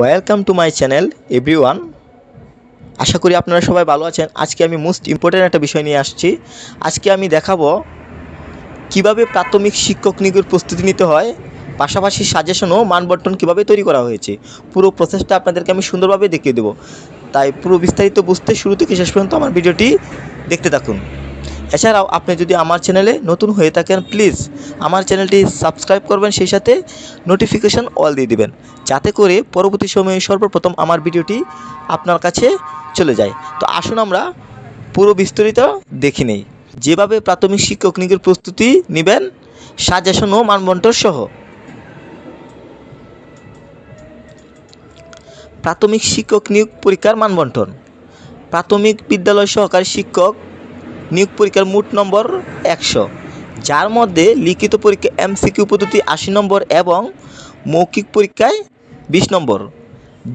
Welcome to my channel everyone আশা করি আপনারা সবাই ভালো আছেন। আজকে আমি মোস্ট ইম্পর্ট্যান্ট একটা বিষয় নিয়ে আসছি। আজকে আমি দেখাবো কীভাবে প্রাথমিক শিক্ষক নিয়োগের প্রস্তুতি নিতে হয়, পাশাপাশি সাজেশন ও মানবন্টন কীভাবে তৈরি করা হয়েছে। পুরো প্রসেসটা আপনাদেরকে আমি সুন্দরভাবে দেখিয়ে দেবো। তাই পুরো বিস্তারিত বুঝতে শুরু থেকে শেষ পর্যন্ত আমার ভিডিওটি দেখতে থাকুন। এছাড়াও আপনি যদি আমার চ্যানেলে নতুন হয়ে থাকেন প্লিজ আমার চ্যানেলটি সাবস্ক্রাইব করবেন, সেই সাথে নোটিফিকেশন অল দিয়ে দিবেন, যাতে করে পরবর্তী সময়ে সর্বপ্রথম আমার ভিডিওটি আপনার কাছে চলে যায়। তো আসুন আমরা পুরো বিস্তারিত দেখি নেই। যেভাবে প্রাথমিক শিক্ষক নিয়োগের প্রস্তুতি নেবেন সাজেশন ও মানবন্টন সহ। প্রাথমিক শিক্ষক নিয়োগ পরীক্ষার মানবন্টন। প্রাথমিক বিদ্যালয় সহকারী শিক্ষক নিয়োগ পরীক্ষার মোট নম্বর একশো। যার মধ্যে লিখিত পরীক্ষা এমসিকিউ পদ্ধতি আশি নম্বর এবং মৌখিক পরীক্ষায় বিশ নম্বর।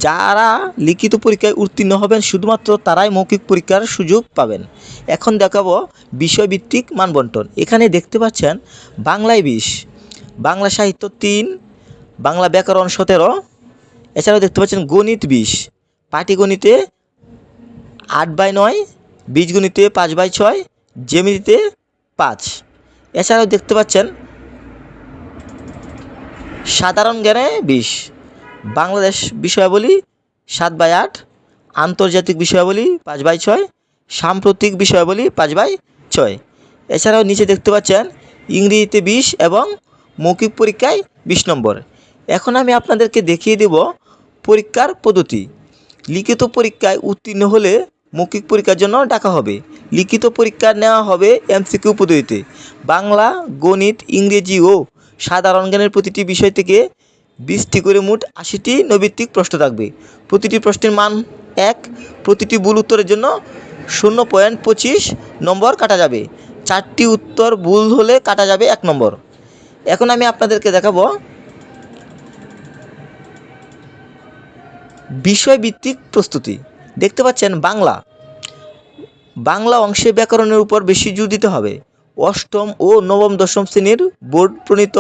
যারা লিখিত পরীক্ষায় উত্তীর্ণ হবেন, শুধুমাত্র তারাই মৌখিক পরীক্ষার সুযোগ পাবেন। এখন দেখাবো বিষয়ভিত্তিক মানবন্টন। এখানে দেখতে পাচ্ছেন বাংলায় বিশ, বাংলা সাহিত্য তিন, বাংলা ব্যাকরণ সতেরো, এছাড়াও দেখতে পাচ্ছেন গণিত বিশ, পাটিগণিতে আট বাই নয় বীজগণিতে পাঁচ বাই ছয় জেমিতিতে পাঁচ। এছাড়াও দেখতে পাচ্ছেন, সাধারণ জ্ঞানে বিশ। বাংলাদেশ বিষয়াবলী সাত বাই আট, আন্তর্জাতিক বিষয়াবলী পাঁচ বাই ছয়, সাম্প্রতিক বিষয়াবলী পাঁচ বাই ছয়। এছাড়াও নিচে দেখতে পাচ্ছেন, ইংরেজিতে বিশ এবং মৌখিক পরীক্ষায় বিশ নম্বর। এখন আমি আপনাদেরকে দেখিয়ে দেব পরীক্ষার পদ্ধতি। লিখিত পরীক্ষায় উত্তীর্ণ হলে মৌখিক পরীক্ষার জন্য ডাকা হবে। লিখিত পরীক্ষা নেওয়া হবে এমসিকিউ পদ্ধতিতে। বাংলা, গণিত, ইংরেজি ও সাধারণ জ্ঞানের প্রতিটি বিষয় থেকে বিশটি করে মোট আশিটি নৈবিত্তিক প্রশ্ন থাকবে। প্রতিটি প্রশ্নের মান এক, প্রতিটি ভুল উত্তরের জন্য শূন্য পয়েন্ট পঁচিশ নম্বর কাটা যাবে। চারটি উত্তর ভুল হলে কাটা যাবে এক নম্বর। এখন আমি আপনাদেরকে দেখাবো বিষয়ভিত্তিক প্রস্তুতি। দেখতে পাচ্ছেন বাংলা। বাংলা অংশে ব্যাকরণের উপর বেশি জোর দিতে হবে। অষ্টম ও নবম দশম শ্রেণির বোর্ড প্রণীত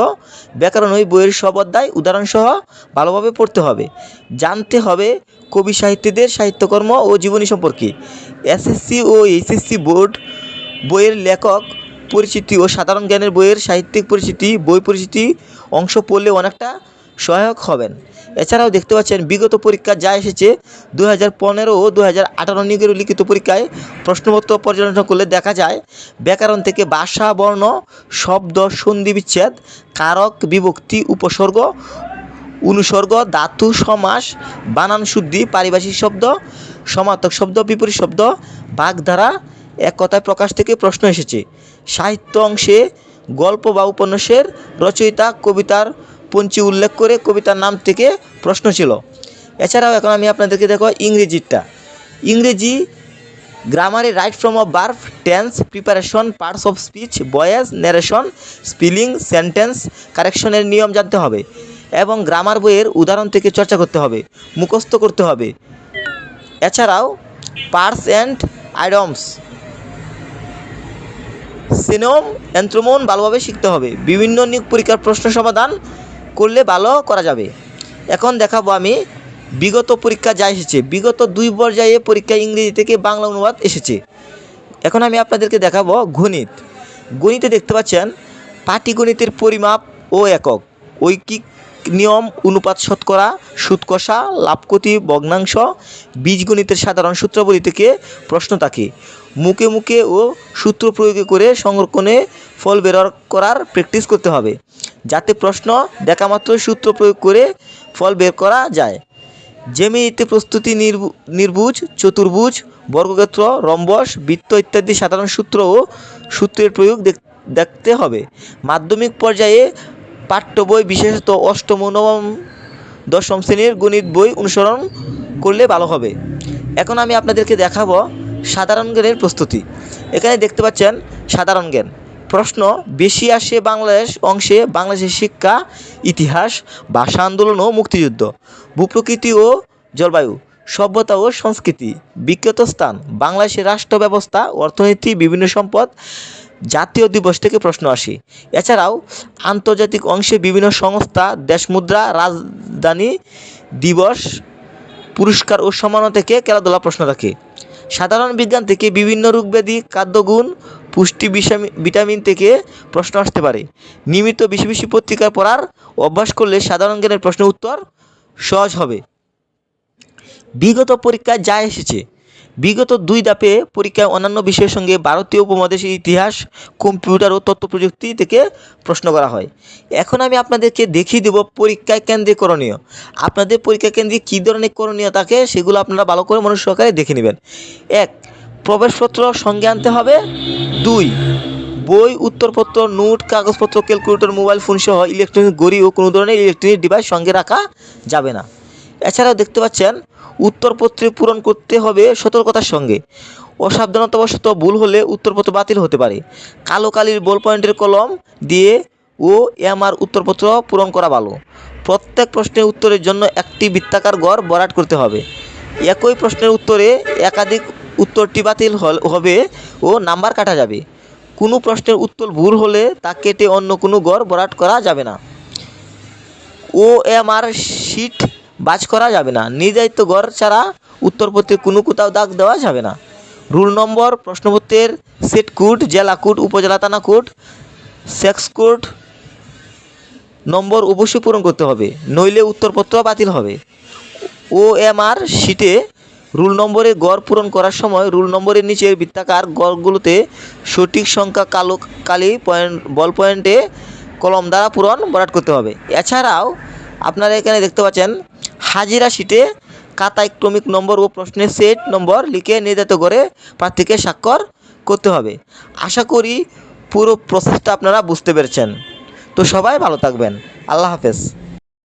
ব্যাকরণ ওই বইয়ের সব অধ্যায় উদাহরণসহ ভালোভাবে পড়তে হবে। জানতে হবে কবি সাহিত্যিকদের সাহিত্যকর্ম ও জীবনী সম্পর্কে। এসএসসি ও এইচএসসি বোর্ড বইয়ের লেখক পরিচিতি ও সাধারণ জ্ঞানের বইয়ের সাহিত্যিক পরিচিতি, বই পরিচিতি অংশ পড়লে অনেকটা সহায়ক হবেন। এছাড়াও দেখতে পাচ্ছেন, বিগত পরীক্ষা যা এসেছে দু হাজার পনেরো ও দু হাজার আঠারো নিয়োগের লিখিত পরীক্ষায় প্রশ্নপত্র পর্যালোচনা করলে দেখা যায়, ব্যাকরণ থেকে ভাষা, বর্ণ, শব্দ, সন্ধি বিচ্ছেদ, কারক, বিভক্তি, উপসর্গ, অনুসর্গ, ধাতু, সমাস, বানান শুদ্ধি, পারিভাষিক শব্দ, সমার্থক শব্দ, বিপরীত শব্দ, বাগধারা, এক কথায় প্রকাশ থেকে প্রশ্ন এসেছে। সাহিত্য অংশে গল্প বা উপন্যাসের রচয়িতা, কবিতার পঞ্চি উল্লেখ করে কবিতার নাম থেকে প্রশ্ন ছিল। এছাড়াও এখন আমি আপনাদেরকে দেখো ইংরেজিটা। ইংরেজি গ্রামারে right from of verb tense, preposition, parts of speech voice narration, spelling, sentence, কারেকশনের নিয়ম জানতে হবে এবং গ্রামার বইয়ের উদাহরণ থেকে চর্চা করতে হবে, মুখস্থ করতে হবে। এছাড়াও parts and idioms, synonym antonym ভালোভাবে শিখতে হবে। বিভিন্ন নিয়োগ পরীক্ষার প্রশ্ন সমাধান করলে ভালো করা যাবে। এখন দেখাবো আমি, বিগত পরীক্ষা যা এসেছে, বিগত দুই পর্যায়ে পরীক্ষা ইংরেজি থেকে বাংলা অনুবাদ এসেছে। এখন আমি আপনাদেরকে দেখাবো গণিত। গণিতে দেখতে পাচ্ছেন, পাটিগণিতের পরিমাপ ও একক, ঐকিক নিয়ম, অনুপাত শতকরা, সুৎকষা, লাভকতি, ভগ্নাংশ, বীজগণিতের সাধারণ সূত্রাবলী থেকে প্রশ্ন থাকে। মুখে মুখে ও সূত্র প্রয়োগ করে সংরক্ষণে ফল বের করার প্র্যাকটিস করতে হবে। যাতে প্রশ্ন দেখা মাত্র সূত্র প্রয়োগ করে ফল বের করা যায়। জেমিতে প্রস্তুতি নির্ভু- নির্ভুজ চতুর্ভুজ, বর্গক্ষেত্র, রম্বস, বৃত্ত ইত্যাদি সাধারণ সূত্র ও সূত্রের প্রয়োগ দেখ- দেখতে হবে। মাধ্যমিক পর্যায়ে পাঠ্য বই বিশেষত অষ্টম নবম দশম শ্রেণির গণিত বই অনুসরণ করলে ভালো হবে। এখন আমি আপনাদেরকে দেখাবো সাধারণ জ্ঞানের প্রস্তুতি। এখানে দেখতে পাচ্ছেন সাধারণ জ্ঞান। প্রশ্ন, বেশি আসে বাংলাদেশ অংশে বাংলাদেশের শিক্ষা, ইতিহাস, ভাষা আন্দোলন ও মুক্তিযুদ্ধ, ভূপ্রকৃতি ও জলবায়ু, সভ্যতা ও সংস্কৃতি, বিখ্যাত স্থান, বাংলাদেশের রাষ্ট্র ব্যবস্থা অর্থনীতি, বিভিন্ন সম্পদ, জাতীয় দিবস থেকে প্রশ্ন আসে। এছাড়াও, আন্তর্জাতিক অংশে বিভিন্ন সংস্থা, দেশ মুদ্রা, রাজধানী দিবস, পুরস্কার ও সম্মাননা থেকে খেলাধুলা প্রশ্ন থাকে সাধারণ বিজ্ঞান থেকে বিভিন্ন রোগব্যাধি খাদ্যগুণ পুষ্টি ভিটামিন থেকে প্রশ্ন আসতে পারে। নিয়মিত বেশি বেশি পত্রিকা পড়ার অভ্যাস করলে সাধারণ জ্ঞানের প্রশ্নের উত্তর সহজ হবে। বিগত পরীক্ষায় যা এসেছে, বিগত দুই ধাপে পরীক্ষায় অন্যান্য বিষয়ের সঙ্গে ভারতীয় উপমহাদেশের ইতিহাস, কম্পিউটার ও তথ্য প্রযুক্তি থেকে প্রশ্ন করা হয়। এখন আমি আপনাদেরকে দেখিয়ে দেব পরীক্ষায় কেন্দ্রে করণীয়। আপনাদের পরীক্ষা কেন্দ্রে কী ধরনের করণীয় থাকে, সেগুলো আপনারা ভালো করে মনোযোগ সহকারে দেখে নেবেন। এক প্রবেশপত্র সঙ্গে আনতে হবে। দুই, বই, উত্তরপত্র, নোট, কাগজপত্র, ক্যালকুলেটর, মোবাইল ফোন সহ ইলেকট্রনিক ঘড়ি ও কোনো ধরনের ইলেকট্রনিক ডিভাইস সঙ্গে রাখা যাবে না। এছাড়াও দেখতে পাচ্ছেন, উত্তরপত্রে পূরণ করতে হবে সতর্কতার সঙ্গে। অসাবধানতাবশত ভুল হলে উত্তরপত্র বাতিল হতে পারে। কালো কালির বল পয়েন্টের কলম দিয়ে ও এমআর উত্তরপত্র পূরণ করা ভালো। প্রত্যেক প্রশ্নের উত্তরের জন্য একটি বৃত্তাকার গড় বরাট করতে হবে। একই প্রশ্নের উত্তরে একাধিক উত্তরটি বাতিল হবে ও নাম্বার কাটা যাবে। কোনো প্রশ্নের উত্তর ভুল হলে তা কেটে অন্য কোনো গড় বরাট করা যাবে না। ও এম আর শিট বাজ করা যাবে না। নির্ধারিত গড় ছাড়া উত্তরপত্রে কোনো কোথাও দাগ দেওয়া যাবে না। রুল নম্বর, প্রশ্নপত্রের সেট কোড, জেলা কোড, উপজেলা থানা কোড, সেক্স কোড নম্বর অবশ্যই পূরণ করতে হবে। নইলে উত্তরপত্র বাতিল হবে। ও এম আর শিটে রুল নম্বরে গড় পূরণ করার সময় রুল নম্বরের নিচের বৃত্তাকার গড়গুলোতে সঠিক সংখ্যা কালো, কালি পয়েন্ট, বল পয়েন্টে কলম দ্বারা পূরণ বরাট করতে হবে। এছাড়াও আপনারা এখানে দেখতে পাচ্ছেন, হাজিরা শিটে খাতায় ক্রমিক নম্বর ও প্রশ্নের সেট নম্বর লিখে নির্ধারিত করে প্রার্থীকে স্বাক্ষর করতে হবে। আশা করি পুরো প্রসেসটা আপনারা বুঝতে পেরেছেন। তো সবাই ভালো থাকবেন। আল্লাহ হাফেজ।